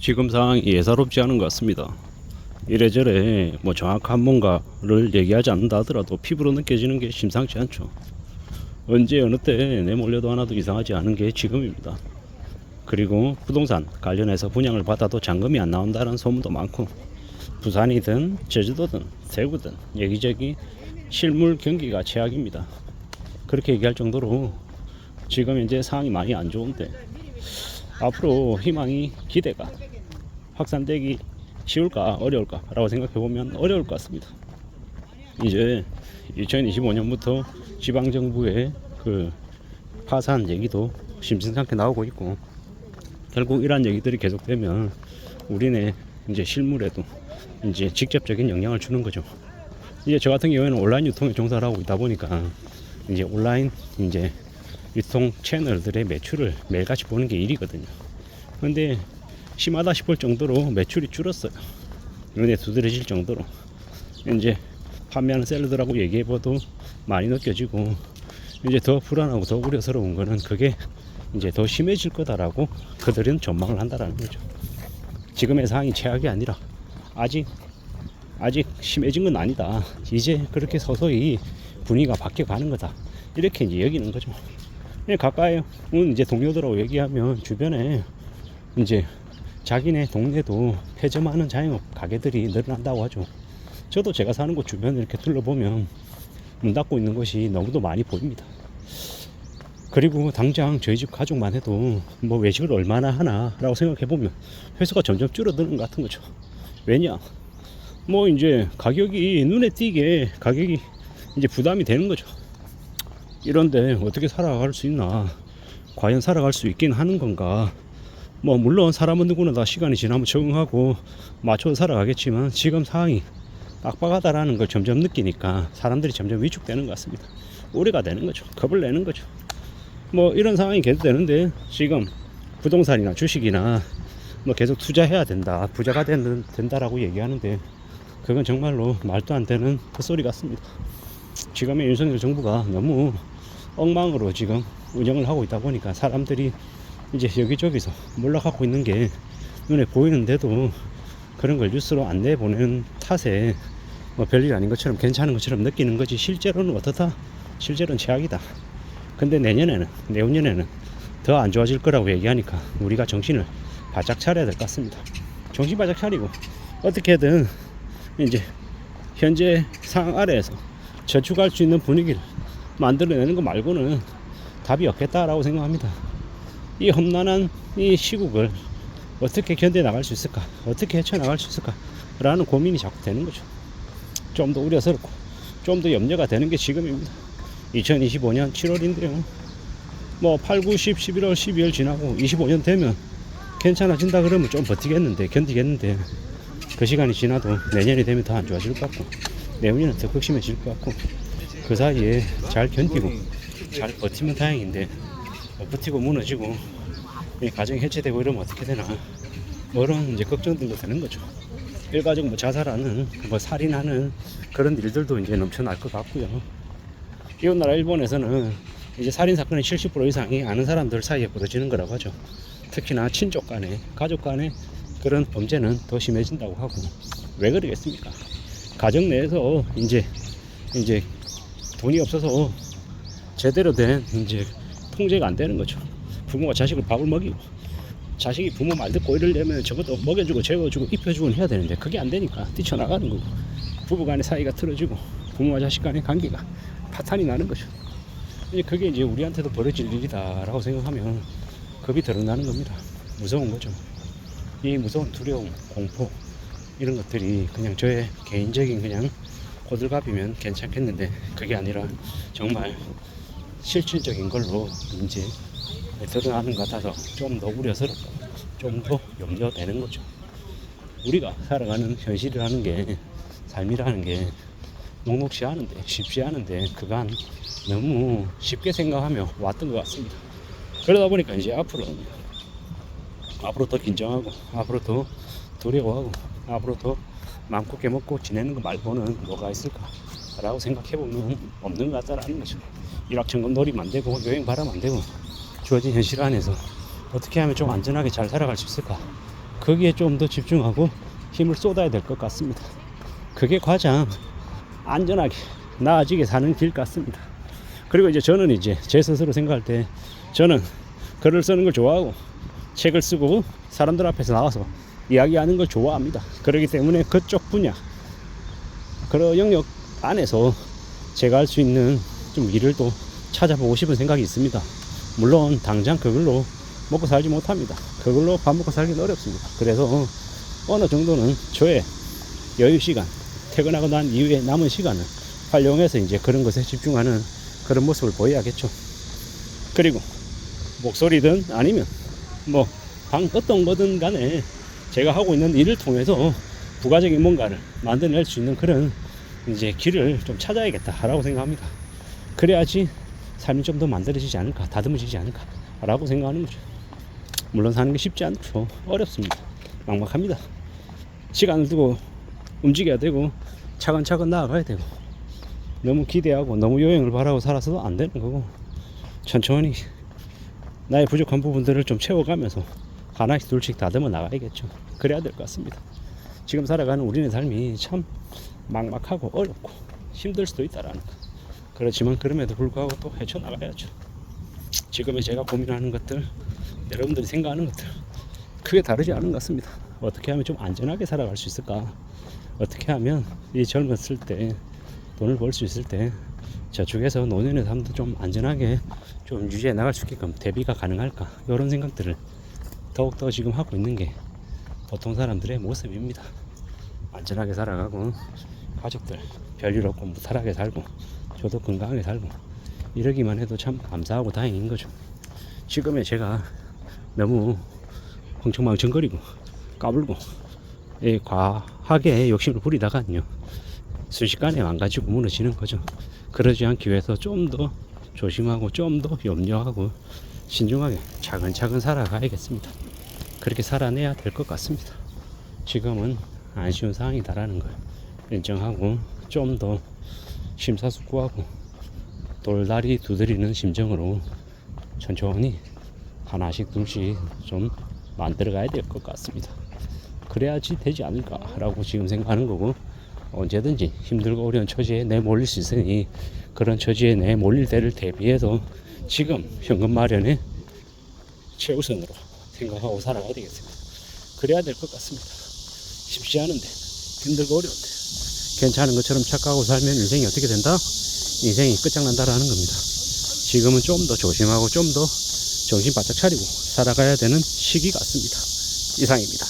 지금 상황이 예사롭지 않은 것 같습니다. 이래저래 뭐 정확한 뭔가를 얘기하지 않는다 하더라도 피부로 느껴지는 게 심상치 않죠. 언제 어느 때 내몰려도 하나도 이상하지 않은 게 지금입니다. 그리고 부동산 관련해서 분양을 받아도 잔금이 안 나온다는 소문도 많고 부산이든 제주도든 대구든 여기저기 실물 경기가 최악입니다. 그렇게 얘기할 정도로 지금 현재 상황이 많이 안 좋은데 앞으로 희망이 기대가 확산되기 쉬울까 어려울까 라고 생각해 보면 어려울 것 같습니다. 이제 2025년부터 지방정부의 그 파산 얘기도 심심찮게 나오고 있고 결국 이러한 얘기들이 계속되면 우리네 이제 실물에도 이제 직접적인 영향을 주는 거죠. 이제 저 같은 경우에는 온라인 유통에 종사를 하고 있다 보니까 이제 온라인 이제 유통 채널들의 매출을 매일같이 보는 게 일이거든요. 근데 심하다 싶을 정도로 매출이 줄었어요. 눈에 두드러질 정도로 이제 판매하는 셀러들하고 얘기해봐도 많이 느껴지고 이제 더 불안하고 더 우려스러운 거는 그게 이제 더 심해질 거다라고 그들은 전망을 한다라는 거죠. 지금의 상황이 최악이 아니라 아직 아직 심해진 건 아니다. 이제 그렇게 서서히 분위기가 바뀌어 가는 거다. 이렇게 이제 여기는 거죠. 예, 가까이 온 이제 동료들하고 얘기하면 주변에 이제 자기네 동네도 폐점하는 자영업 가게들이 늘어난다고 하죠. 저도 제가 사는 곳 주변을 이렇게 둘러보면 문 닫고 있는 곳이 너무도 많이 보입니다. 그리고 당장 저희 집 가족만 해도 뭐 외식을 얼마나 하나라고 생각해 보면 회수가 점점 줄어드는 것 같은 거죠. 왜냐? 뭐 이제 가격이 눈에 띄게 가격이 이제 부담이 되는 거죠. 이런데 어떻게 살아갈 수 있나? 과연 살아갈 수 있긴 하는 건가? 뭐 물론 사람은 누구나 다 시간이 지나면 적응하고 맞춰서 살아가겠지만 지금 상황이 빡빡하다라는 걸 점점 느끼니까 사람들이 점점 위축되는 것 같습니다. 우려가 되는 거죠. 겁을 내는 거죠. 뭐 이런 상황이 계속 되는데 지금 부동산이나 주식이나 뭐 계속 투자해야 된다. 부자가 된, 된다라고 얘기하는데 그건 정말로 말도 안 되는 헛소리 같습니다. 지금의 윤석열 정부가 너무 엉망으로 지금 운영을 하고 있다 보니까 사람들이 이제 여기저기서 몰락하고 있는 게 눈에 보이는데도 그런 걸 뉴스로 안 내 보내는 탓에 뭐 별일 아닌 것처럼 괜찮은 것처럼 느끼는 거지 실제로는 어떻다? 실제로는 최악이다. 근데 내년에는 내후년에는 더 안 좋아질 거라고 얘기하니까 우리가 정신을 바짝 차려야 될 것 같습니다. 정신 바짝 차리고 어떻게든 이제 현재 상황 아래에서 저축할 수 있는 분위기를 만들어내는 거 말고는 답이 없겠다라고 생각합니다. 이 험난한 이 시국을 어떻게 견뎌 나갈 수 있을까? 어떻게 헤쳐 나갈 수 있을까? 라는 고민이 자꾸 되는 거죠. 좀 더 우려스럽고 좀 더 염려가 되는 게 지금입니다. 2025년 7월인데요. 뭐 8, 9, 10, 11월, 12월 지나고 25년 되면 괜찮아진다 그러면 좀 버티겠는데 견디겠는데 그 시간이 지나도 내년이 되면 더 안 좋아질 것 같고 내후년은 더 극심해질 것 같고 그 사이에 잘 견디고 잘 버티면 다행인데 못 버티고 무너지고 이 가정이 해체되고 이러면 어떻게 되나 그런 이제 걱정들도 되는 거죠. 일가족 뭐 자살하는 뭐 살인하는 그런 일들도 이제 넘쳐날 것 같고요. 이웃 나라 일본에서는 이제 살인 사건의 70% 이상이 아는 사람들 사이에 벌어지는 거라고 하죠. 특히나 친족 간에 가족 간에 그런 범죄는 더 심해진다고 하고 왜 그러겠습니까? 가정 내에서 이제 이제 돈이 없어서 제대로 된 이제 통제가 안 되는 거죠. 부모가 자식을 밥을 먹이고 자식이 부모 말 듣고 이러려면 저것도 먹여주고 재워주고 입혀주고 해야 되는데 그게 안 되니까 뛰쳐나가는 거고 부부 간의 사이가 틀어지고 부모와 자식 간의 관계가 파탄이 나는 거죠. 이제 그게 이제 우리한테도 벌어질 일이다라고 생각하면 겁이 드러나는 겁니다. 무서운 거죠. 이 무서운 두려움, 공포 이런 것들이 그냥 저의 개인적인 그냥 호들갑이면 괜찮겠는데 그게 아니라 정말 실질적인 걸로 이제 드러나는 것 같아서 좀 더 우려스럽고 좀 더 염려되는 거죠. 우리가 살아가는 현실이라는 게 삶이라는 게 녹록지 않은데 쉽지 않은데 그간 너무 쉽게 생각하며 왔던 것 같습니다. 그러다 보니까 이제 앞으로 앞으로 더 긴장하고 앞으로 더 두려워하고 앞으로 더 마음껏 깨먹고 지내는 거 말고는 뭐가 있을까라고 생각해 보면 없는 것 같다라는 거죠. 일확천금 놀이면 안 되고 여행 바라면 안 되고 주어진 현실 안에서 어떻게 하면 좀 안전하게 잘 살아갈 수 있을까 거기에 좀 더 집중하고 힘을 쏟아야 될 것 같습니다. 그게 가장 안전하게 나아지게 사는 길 같습니다. 그리고 이제 저는 이제 제 스스로 생각할 때 저는 글을 쓰는 걸 좋아하고 책을 쓰고 사람들 앞에서 나와서 이야기하는 걸 좋아합니다. 그렇기 때문에 그쪽 분야 그런 영역 안에서 제가 할 수 있는 좀 일을 또 찾아보고 싶은 생각이 있습니다. 물론 당장 그걸로 먹고 살지 못합니다. 그걸로 밥 먹고 살기는 어렵습니다. 그래서 어느 정도는 저의 여유 시간, 퇴근하고 난 이후에 남은 시간을 활용해서 이제 그런 것에 집중하는 그런 모습을 보여야겠죠. 그리고 목소리든 아니면 뭐 방 어떤 거든 간에 제가 하고 있는 일을 통해서 부가적인 뭔가를 만들어낼 수 있는 그런 이제 길을 좀 찾아야겠다라고 생각합니다. 그래야지 삶이 좀 더 만들어지지 않을까, 다듬어지지 않을까라고 생각하는 거죠. 물론 사는 게 쉽지 않죠. 어렵습니다. 막막합니다. 시간을 두고 움직여야 되고 차근차근 나아가야 되고 너무 기대하고 너무 요행을 바라고 살아서도 안 되는 거고 천천히 나의 부족한 부분들을 좀 채워가면서 하나씩 둘씩 다듬어 나가야겠죠. 그래야 될 것 같습니다. 지금 살아가는 우리의 삶이 참 막막하고 어렵고 힘들 수도 있다라는 거. 그렇지만 그럼에도 불구하고 또 헤쳐나가야죠. 지금의 제가 고민하는 것들, 여러분들이 생각하는 것들 크게 다르지 않은 것 같습니다. 어떻게 하면 좀 안전하게 살아갈 수 있을까? 어떻게 하면 이 젊었을 때 돈을 벌 수 있을 때 저축해서 노년의 삶도 좀 안전하게 좀 유지해 나갈 수 있게끔 대비가 가능할까? 이런 생각들을 더욱더 지금 하고 있는 게 보통 사람들의 모습입니다. 안전하게 살아가고 가족들 별일 없고 무탈하게 살고 저도 건강하게 살고 이러기만 해도 참 감사하고 다행인 거죠. 지금의 제가 너무 흥청망청거리고 까불고 예, 과하게 욕심을 부리다가는요 순식간에 망가지고 무너지는 거죠. 그러지 않기 위해서 좀 더 조심하고 좀 더 염려하고 신중하게 차근차근 살아가야겠습니다. 그렇게 살아내야 될 것 같습니다. 지금은 안 쉬운 상황이다라는 걸 인정하고 좀 더 심사숙고하고 돌다리 두드리는 심정으로 천천히 하나씩 둘씩 좀 만들어 가야 될 것 같습니다. 그래야지 되지 않을까라고 지금 생각하는 거고 언제든지 힘들고 어려운 처지에 내몰릴 수 있으니 그런 처지에 내몰릴 때를 대비해서 지금 현금 마련에 최우선으로 생각하고 살아가야 되겠습니다. 그래야 될 것 같습니다. 쉽지 않은데 힘들고 어려운데 괜찮은 것처럼 착각하고 살면 인생이 어떻게 된다? 인생이 끝장난다라는 겁니다. 지금은 좀 더 조심하고 좀 더 정신 바짝 차리고 살아가야 되는 시기 같습니다. 이상입니다.